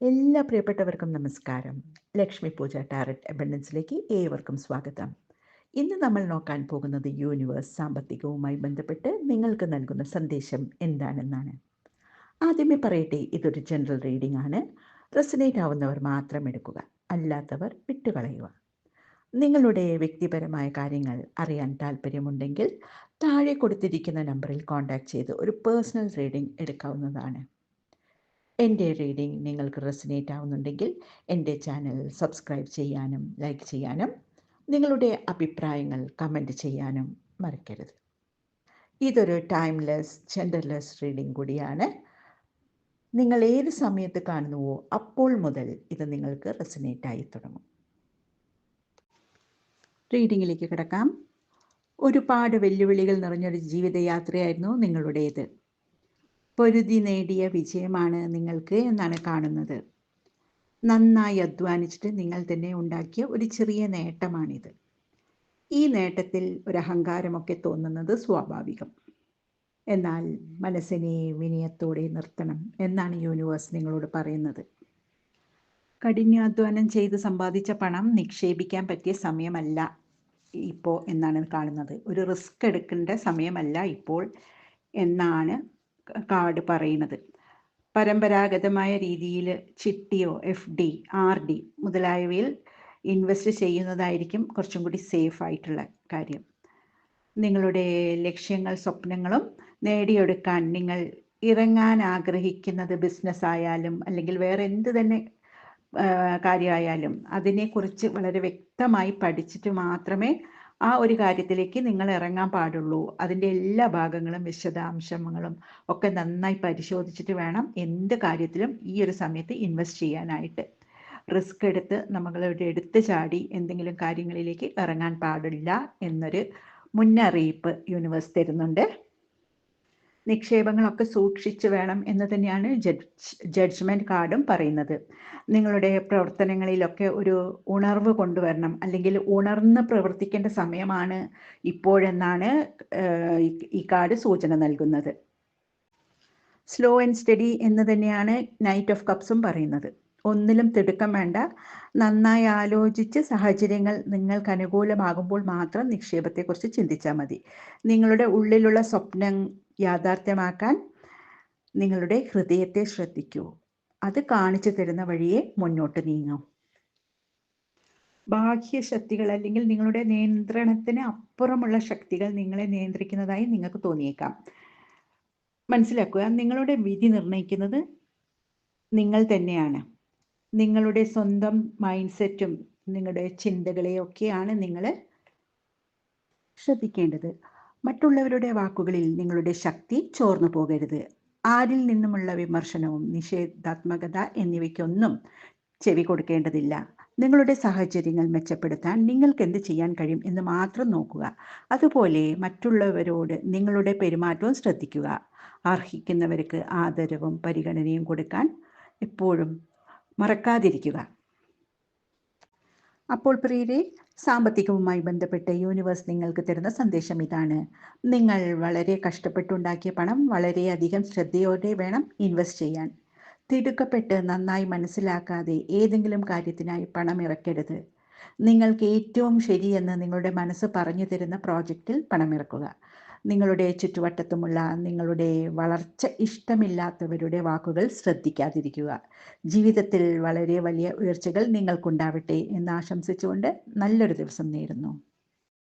എല്ലാ പ്രിയപ്പെട്ടവർക്കും നമസ്കാരം. ലക്ഷ്മി പൂജ ടാരറ്റ് അബൻഡൻസിലേക്ക് ഏവർക്കും സ്വാഗതം. ഇന്ന് നമ്മൾ നോക്കാൻ പോകുന്നത് യൂണിവേഴ്സ് സാമ്പത്തികവുമായി ബന്ധപ്പെട്ട് നിങ്ങൾക്ക് നൽകുന്ന സന്ദേശം എന്താണെന്നാണ്. ആദ്യമേ പറയട്ടെ ഇതൊരു ജനറൽ റീഡിംഗ് ആണ്. റെസിനേറ്റ് ആവുന്നവർ മാത്രം എടുക്കുക അല്ലാത്തവർ വിട്ടുകളയുക. നിങ്ങളുടെ വ്യക്തിപരമായ കാര്യങ്ങൾ അറിയാൻ താല്പര്യമുണ്ടെങ്കിൽ താഴെ കൊടുത്തിരിക്കുന്ന നമ്പറിൽ കോൺടാക്ട് ചെയ്ത് ഒരു പേഴ്സണൽ റീഡിംഗ് എടുക്കാവുന്നതാണ്. എന്റെ റീഡിംഗ് നിങ്ങൾക്ക് റെസിനേറ്റ് ആവുന്നുണ്ടെങ്കിൽ എന്റെ ചാനൽ സബ്സ്ക്രൈബ് ചെയ്യാനും ലൈക്ക് ചെയ്യാനും നിങ്ങളുടെ അഭിപ്രായങ്ങൾ കമന്റ് ചെയ്യാനും മറക്കരുത്. ഇതൊരു ടൈംലെസ് ജെൻഡർലെസ് റീഡിംഗ് കൂടിയാണ്. നിങ്ങൾ ഏത് സമയത്ത് കാണുന്നുവോ അപ്പോൾ മുതൽ ഇത് നിങ്ങൾക്ക് റെസിനേറ്റ് ആയി തുടങ്ങും. റീഡിങ്ങിലേക്ക് കിടക്കാം. ഒരുപാട് വെല്ലുവിളികൾ നിറഞ്ഞൊരു ജീവിതയാത്രയായിരുന്നു നിങ്ങളുടേത്. പൊരുതി നേടിയ വിജയമാണ് നിങ്ങൾക്ക് എന്നാണ് കാണുന്നത്. നന്നായി അധ്വാനിച്ചിട്ട് നിങ്ങൾ തന്നെ ഉണ്ടാക്കിയ ഒരു ചെറിയ നേട്ടമാണിത്. ഈ നേട്ടത്തിൽ ഒരു അഹങ്കാരമൊക്കെ തോന്നുന്നത് സ്വാഭാവികം. എന്നാൽ മനസ്സിനെ വിനയത്തോടെ നിർത്തണം എന്നാണ് യൂണിവേഴ്സ് നിങ്ങളോട് പറയുന്നത്. കഠിനാധ്വാനം ചെയ്ത് സമ്പാദിച്ച പണം നിക്ഷേപിക്കാൻ പറ്റിയ സമയമല്ല ഇപ്പോൾ എന്നാണ് കാണുന്നത്. ഒരു റിസ്ക് എടുക്കേണ്ട സമയമല്ല ഇപ്പോൾ എന്നാണ് കാർഡ് പറയുന്നത്. പരമ്പരാഗതമായ രീതിയിൽ ചിട്ടിയോ എഫ് ഡി ആർ ഡി മുതലായവയിൽ ഇൻവെസ്റ്റ് ചെയ്യുന്നതായിരിക്കും കുറച്ചും കൂടി സേഫ് ആയിട്ടുള്ള കാര്യം. നിങ്ങളുടെ ലക്ഷ്യങ്ങൾ സ്വപ്നങ്ങളും നേടിയെടുക്കാൻ നിങ്ങൾ ഇറങ്ങാൻ ആഗ്രഹിക്കുന്നത് ബിസിനസ് ആയാലും അല്ലെങ്കിൽ വേറെ എന്ത് തന്നെ കാര്യമായാലും അതിനെക്കുറിച്ച് വളരെ വ്യക്തമായി പഠിച്ചിട്ട് മാത്രമേ ആ ഒരു കാര്യത്തിലേക്ക് നിങ്ങൾ ഇറങ്ങാൻ പാടുള്ളൂ. അതിന്റെ എല്ലാ ഭാഗങ്ങളും വിശദാംശങ്ങളും ഒക്കെ നന്നായി പരിശോധിച്ചിട്ട് വേണം എന്ത് കാര്യത്തിലും ഈ ഒരു സമയത്ത് ഇൻവെസ്റ്റ് ചെയ്യാനായിട്ട്. റിസ്ക് എടുത്ത് നമ്മളുടെ എടുത്ത് ചാടി എന്തെങ്കിലും കാര്യങ്ങളിലേക്ക് ഇറങ്ങാൻ പാടില്ല എന്നൊരു മുന്നറിയിപ്പ് യൂണിവേഴ്സ് തരുന്നുണ്ട്. നിക്ഷേപങ്ങളൊക്കെ സൂക്ഷിച്ചു വേണം എന്ന് തന്നെയാണ് ജഡ്ജ് ജഡ്ജ്മെന്റ് കാർഡും പറയുന്നത്. നിങ്ങളുടെ പ്രവർത്തനങ്ങളിലൊക്കെ ഒരു ഉണർവ് കൊണ്ടുവരണം അല്ലെങ്കിൽ ഉണർന്ന് പ്രവർത്തിക്കേണ്ട സമയമാണ് ഇപ്പോഴെന്നാണ് ഈ കാർഡ് സൂചന നൽകുന്നത്. സ്ലോ ആൻഡ് സ്റ്റഡി എന്ന് തന്നെയാണ് നൈറ്റ് ഓഫ് കപ്സും പറയുന്നത്. ഒന്നിലും തിടുക്കം വേണ്ട നന്നായി ആലോചിച്ച് സാഹചര്യങ്ങൾ നിങ്ങൾക്ക് അനുകൂലമാകുമ്പോൾ മാത്രം നിക്ഷേപത്തെക്കുറിച്ച് ചിന്തിച്ചാൽ മതി. നിങ്ങളുടെ ഉള്ളിലുള്ള സ്വപ്നം യാഥാർത്ഥ്യമാക്കാൻ നിങ്ങളുടെ ഹൃദയത്തെ ശ്രദ്ധിക്കൂ. അത് കാണിച്ചു തരുന്ന വഴിയെ മുന്നോട്ട് നീങ്ങും. ബാഹ്യ ശക്തികൾ അല്ലെങ്കിൽ നിങ്ങളുടെ നിയന്ത്രണത്തിന് അപ്പുറമുള്ള ശക്തികൾ നിങ്ങളെ നിയന്ത്രിക്കുന്നതായി നിങ്ങൾക്ക് തോന്നിയേക്കാം. മനസ്സിലാക്കുക നിങ്ങളുടെ വിധി നിർണയിക്കുന്നത് നിങ്ങൾ തന്നെയാണ്. നിങ്ങളുടെ സ്വന്തം മൈൻഡ് സെറ്റും നിങ്ങളുടെ ചിന്തകളെയൊക്കെയാണ് നിങ്ങൾ ശ്രദ്ധിക്കേണ്ടത്. മറ്റുള്ളവരുടെ വാക്കുകളിൽ നിങ്ങളുടെ ശക്തി ചോർന്നു പോകരുത്. ആരിൽ നിന്നുമുള്ള വിമർശനവും നിഷേധാത്മകത എന്നിവയ്ക്കൊന്നും ചെവി കൊടുക്കേണ്ടതില്ല. നിങ്ങളുടെ സാഹചര്യങ്ങൾ മെച്ചപ്പെടുത്താൻ നിങ്ങൾക്ക് എന്ത് ചെയ്യാൻ കഴിയും എന്ന് മാത്രം നോക്കുക. അതുപോലെ മറ്റുള്ളവരോട് നിങ്ങളുടെ പെരുമാറ്റവും ശ്രദ്ധിക്കുക. അർഹിക്കുന്നവർക്ക് ആദരവും പരിഗണനയും കൊടുക്കാൻ എപ്പോഴും മറക്കാതിരിക്കുക. അപ്പോൾ പ്രിയരെ സാമ്പത്തികവുമായി ബന്ധപ്പെട്ട് യൂണിവേഴ്സ് നിങ്ങൾക്ക് തരുന്ന സന്ദേശം ഇതാണ്. നിങ്ങൾ വളരെ കഷ്ടപ്പെട്ടുണ്ടാക്കിയ പണം വളരെയധികം ശ്രദ്ധയോടെ വേണം ഇൻവെസ്റ്റ് ചെയ്യാൻ. തിടുക്കപ്പെട്ട് നന്നായി മനസ്സിലാക്കാതെ ഏതെങ്കിലും കാര്യത്തിനായി പണം ഇറക്കരുത്. നിങ്ങൾക്ക് ഏറ്റവും ശരിയെന്ന് നിങ്ങളുടെ മനസ്സ് പറഞ്ഞു തരുന്ന പ്രോജക്റ്റിൽ പണമിറക്കുക നിങ്ങളുടെ ചുറ്റുവട്ടത്തുമുള്ള നിങ്ങളുടെ വളർച്ച ഇഷ്ടമില്ലാത്തവരുടെ വാക്കുകൾ ശ്രദ്ധിക്കാതിരിക്കുക. ജീവിതത്തിൽ വളരെ വലിയ ഉയർച്ചകൾ നിങ്ങൾക്കുണ്ടാവട്ടെ എന്ന് ആശംസിച്ചുകൊണ്ട് നല്ലൊരു ദിവസം നേരുന്നു.